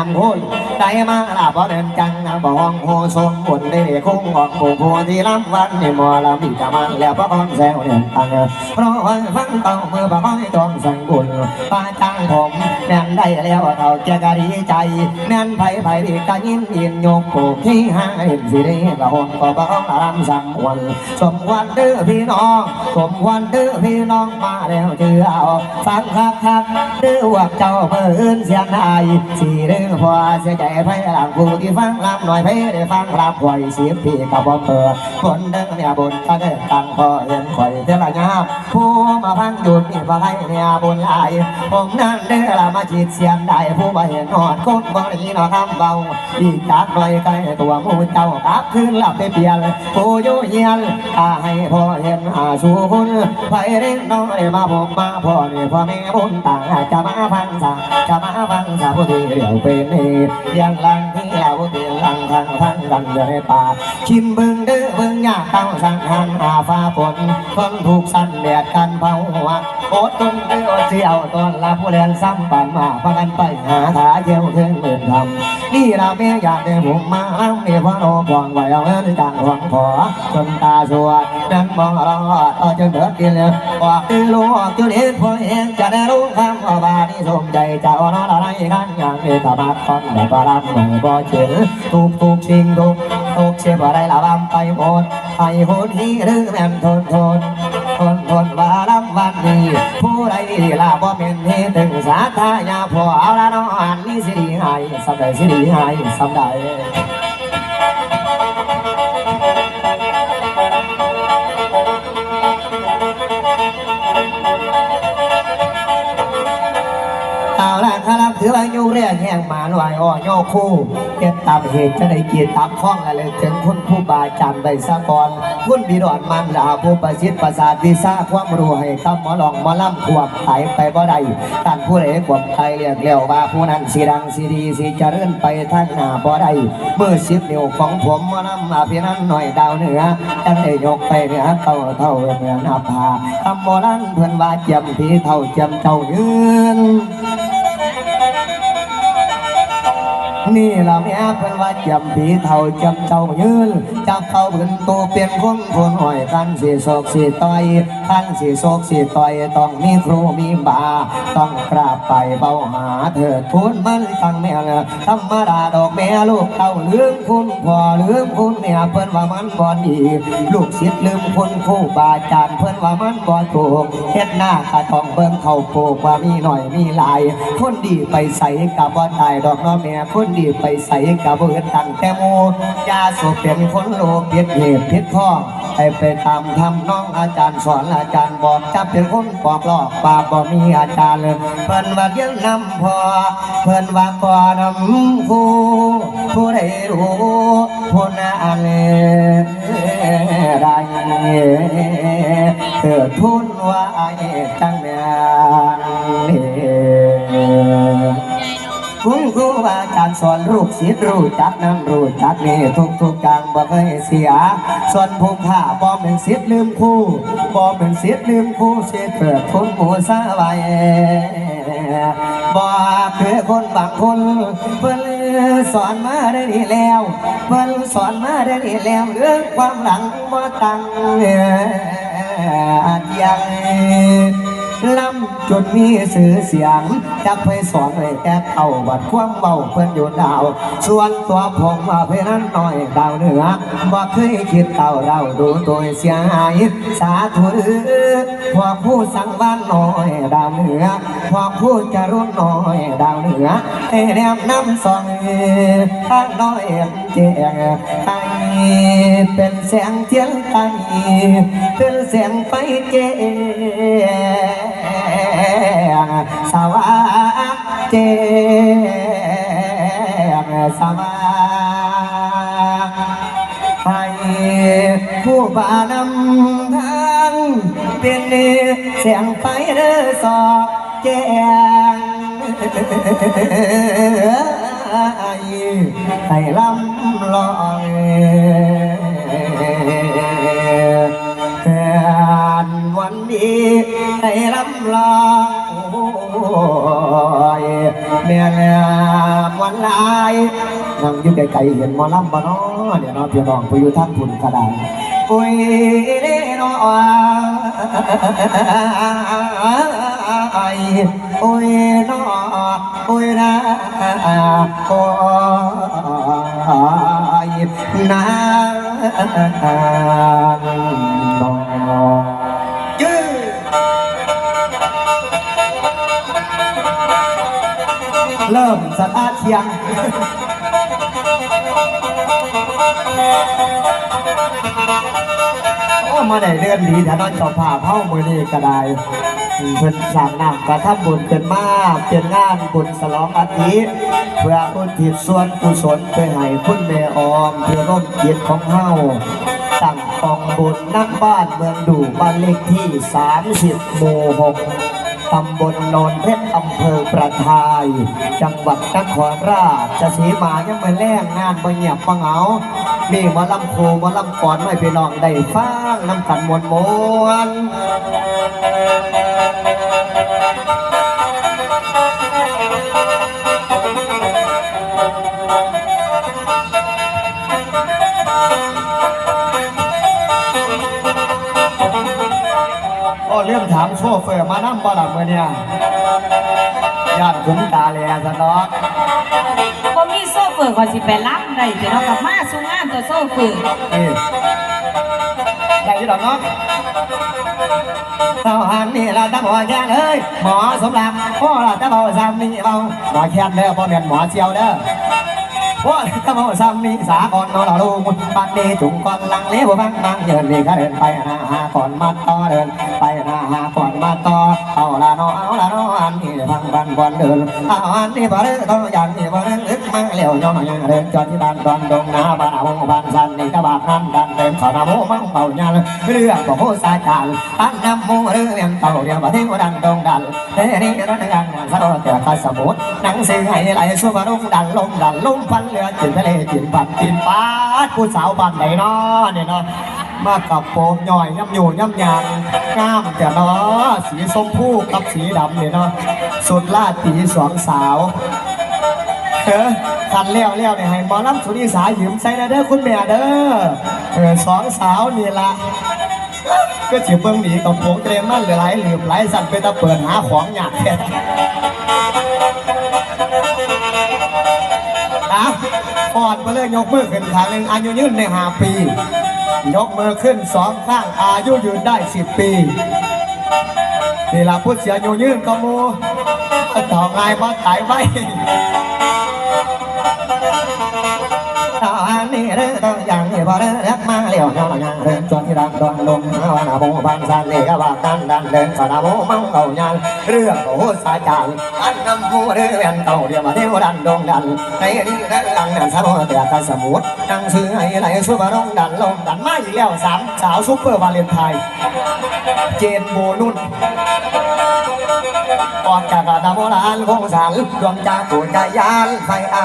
ทำพูดได้มาลาบ่เดินจังนะบ่องโหสมบุญได้คงออกผู้ผู้ที่รับวันนี่มัวลำดีกะมันแล้วบ่อ้อนแซวเนี่ยตังเพราะว่าฟังเต้ามือบ่ค่อยจองสังบุญป้าจังผมแม่นได้แล้วเท่าเจ้าก็ดีใจแม่นไผไผดีก็ยิ้มยิ้มโยกผู้ที่หาเห็นสิได้ก็หนก็บ่อ้อนรำสังบุญสมวันเด้อพี่น้องสมวันเด้อพี่น้องมาแล้วเจือเอาฟังคักคักๆเด้อว่าเจ้าเพิ่นเสียงไอสิเด้อพอเสียใจไผหลังผู้ที่ฟังลำหน่อยไผได้ฟังรับไหวเสียงพี่ก็บ่เปิดคนเด้อเนี่ยบนก็เด้ตังพอเห็นข่อยเท่าละยามผู้มาพังหยุดนี่บ่ให้เนี่ยบนหลายผมนั่นเด้อละมาจิตเสียงได้ผู้บ่เห็นหอดคนบ่ได้นาะคำเบาอีกจากหน่อยใกล้ตัวมูเจ้ากับคืนหลับไปเปลี่ยนผู้อยู่เฮียนถ้าให้พอเห็นอาชูคุณไผเร่งน้อยมาผมมาพ่อนี่พ่อแม่บุญต่างจะมาฟังสาจะมาฟังสาผู้ที่เรียวเป็นียังลังที่เราเตียงลังทางทางกันอยู่ในป่าชิมบึงเด้อบึงยากเต้าสังหันอาฟ้าฝนคนถูกสั่นแดดกันเผาหัวโอดต้นเด้อเสียวตอนลาผู้เรียนซ้ำปันมาพากันไปหาทาเที่ยวเทิงเดินทำนี่เราแม่อยากได้ผมมาแล้วมีพ่อโนบองไว้เอาเงินจังหวังขอจนตาสวด นั้นมองรอดต่อจนเดือดเดียวออกตีลูกจนเห็นพอเองจะได้รู้คำว่าบาที่สมใจจะเอาน้องอะไรกันอย่างนี้ก็มาคอนในปรำหนึ่บ่เจอทุกทุกสิ่งทุกทุกเชื่ออะไรละบำไปหมดไปโหดที่หรือแม่นทนทนทนทนว่าลำวันนี้ผู้ใดลาบ่เป็นที่ถึงสาธายาพอเอาละน้องอันนี้สิดีให้สำใดสิดีให้สำใด ถือว่าอยู่เรียกแห่งหมาหน่วยอ้อย่อคู่เก็บตามเหตุจะได้เกียรติตามข้องอะไรถึงคุณผู้บาจำใบสะกอนคุณบิดอนมันลาผู้ประสิทธิ์ประสาทวิซ่าความรู้ให้คำหมอลองหมอล่ำขวบไถไปบ่ได้ท่านผู้ใดขวบไทยเรียกเรียวว่าผู้นั้นสีดังสีดีสีเจริญไปทางหน้าบ่ได้เมื่อสิบนิ้วของผมหมอล่ำมาพียงนั้นหน่อยดาวเหนือจังได้ยกไปเหนือเท่าเท่าเหนือหน้าผาคำโบราณเพื่อนว่าเจียมผีเท่าเจียมเจ้ายืน นี่ละแม่เพิ่นว่าจำผีเท่าจำเจ้ายืนจับเขาเพิ่นตัวเปลี่ยนคนคนหอยกันสีโศกสีต่อยกันสีโศกสีต่อยต้องมีครูมีบา ต้องกราบไปเบาหาเถิดทุนมันตั้งแม่ละธรรมดาดอกแม่ลูกเต้าลืมคุณพ่อลืมคุณแม่เพิ่นว่ามันบ่ดีลูกศิษย์ลืมคุณครูบาอาจารย์เพิ่นว่ามันบ่ถูกเฮ็ดหน้ากะต้องเบิ่งเขาโปกว่ามีหน่อยมีหลาย คนดีไปใส่กับบ่ตายดอกน้อแม่คนดีไปใส่กับเฮ็ดตั้งแต่โมยาสูบเป็นคนโลภผิดเหตุผิดข้อให้ไปตามทำน้องอาจารย์สอนอาจารย์บอกจับเป็นคนปอกลอกปากบ่มีอาจารย์เลยเพิ่นว่าเรียนนำพอเพิ่นว่าก่อนำครูผู้ใดรู้ผู้นั้นได้เกิดทุนว่าจังแม่น บาอาจารย์สอนลูกศิษย์รู้จักนั้นรู้จักนี่ทุกทุกๆอย่างบ่เคยเสียส่วนผู้ข้าบ่เป็นศิษย์ลืมครูบ่เป็นศิษย์ลืมครูเสียเกิดทุนหมู่สาไว้บ่คือคนบางคนเพิ่นสอนมาได้ดีแล้วเพิ่นสอนมาได้ดีแล้วเรื่องความหลังบ่ตั้งยังลำ จนมีสื่อเสียงจักไปสอนให้แก่เข้าวัดความเบาเพื่อนอยู่ดาว ส่วนตัวผมว่าเพื่อนนั้นน้อยดาวเหนือบ่เคยคิดเต่าเราดูตัวเสียหายสาธุเด้อพวกผู้สังวานน้อยดาวเหนือพวกผู้จะรุ่นน้อยดาวเหนือไอ้แนมน้ำสองข้างน้อยแจ้งไอเป็นแสงเทียนไอเป็นแสงไฟแจ้ง สว่างแจ้งสว่างให้ผู้บานำทางเป็นเสียงไฟเด้อสอบแจ้งให้ลำลอ นั่งอยู่ไกลๆเห็นมอลำบ่เนาะเดี๋ยวเนาะพี่น้องไปอยู่ทางพุ่นก็ได้โอ้ยเด้เนาะไอ้โอ้ยเนาะโอ้ยนะโอ้ยนะยื้อเริ่มสตาร์เชียง โอ้มาได้เรื่องดีแต่นอนเจ้าภาเฮ้ามือนี้ก็ได้เพิ่นสร้างน้ำกระทำบุญเป็นมากเป็นงานบุญสลองอาทิตย์เพื่ออุทิศส่วนกุศลไปให้คุณแม่ออมเพื่อร่วมจิตของเฮาตั้งกองบุญนักบ้านเมืองดูบ้านเลขที่ 30หมู่6 ตำบลโนนเพชรอำเภอประทาย จังหวัดนครราชสีมายังมาแล่งงานมาเงียบมาเหงามีมาลำโคมาลำก่อนไม่ไปลองได้ฟังน้ำกันมวนมวน ก็เรื่องถามโชเฟอร์มานั่งบ่หลับเมื่อเนี่ยญาติคุ้มตาแลซะเนาะบ่มีโซเฟอร์ก็สิไปรับได้แต่เนาะกับมาสู่งานตัวโซเฟอร์นี่ได้อยี่ดอกเนาะเต่าหันนี่ละตั้งหัวแค่เลยหมอสมรักพ่อละตั้งเบาซ้ำนี่เบาหมอแค่เด้อพ่อเมียนหมอเจียวเด้อพ่อตั้งเบาซ้ำนี่สาก่อนนอนเราลูกปันนี้จุงก่อนลังเลี้ยวบังบังเดินนี่ก็เดินไปหาหาก่อนมาต่อเดินไป หาหาก่อนมาต่อเอาละเนาะเอาละเนาะอันนี้พังบันก่อนเดินเอาอันนี้บ่เด้ต้องอย่างนี้บ่เด้ลึกมาเลี้ยวย่องยังเดินจอดที่บ้านดอนดงนาบ้านเอาบ้านสันนี่ก็บาดน้ำดันเดินขอนาโมมังเบาญาเรื่องบ่โหสาจารอันนำมูเรื่องเต่าเรียงบ่เทวดันดงดันเฮ้นี่รัตงานสะดอแต่ข้าสมุทรนังเสือให้ไหลสู้มาลงดันลงดันลงพันเรือจินทะเลจินปัดจินปาดผู้สาวบ้านไหนนาะเนี่ยเนาะ มากับโฟมย่อยย่ำอยู่ย่ำยางงามแต่เนาะสีส้มผู้กับสีดำเนี่ยเนาะสุดลาดตีสองสาวเออคันเลี้ยวเลี้ยวเนี่ยให้มอลำสุนิสาหยืมใส่นะเด้อคุณแม่เด้อเออสองสาวนี่ละก็เฉียบเบิ้งหนีกับโผงเตรียมมันเหลือหลายเหลือบหลายสั่นไปตะเปิดหาของหยาดแท้อะฟอดมาเลยยกมือขึ้นขางหนึ่งอายุยืนในห้าปี ยกมือขึ้นสองข้างอายุยืนได้สิบปีนี่ละพูดเสียอยู่ยืนก็มูต่อไงายบ่ายไว้ตอนนี้เรื่องต้องอย่าง นี้พอเรื่องรักมาเลี้ยวเงาหน้าเรื่องจนที่ดังดอนลมหาวานาโมบางสันนี่ก็บากันดันเดินสนาโมมังเก่ายันเรื่องโอ้สาจารอันนำผู้เรื่องเก่าเดียวมาเที่ยวดันดงดันในนี้เรื่องนั้นสะโพกแต่กสมุดนั่งซื้อให้ไหลสู้มาลงดันลงดันมาอีกแล้วสามสาวซุปเปอร์วาเลนไทน์เจนโบนุ่นออกจากกาตาโบราณวงสารดวงจากตัวใจยานไฟอา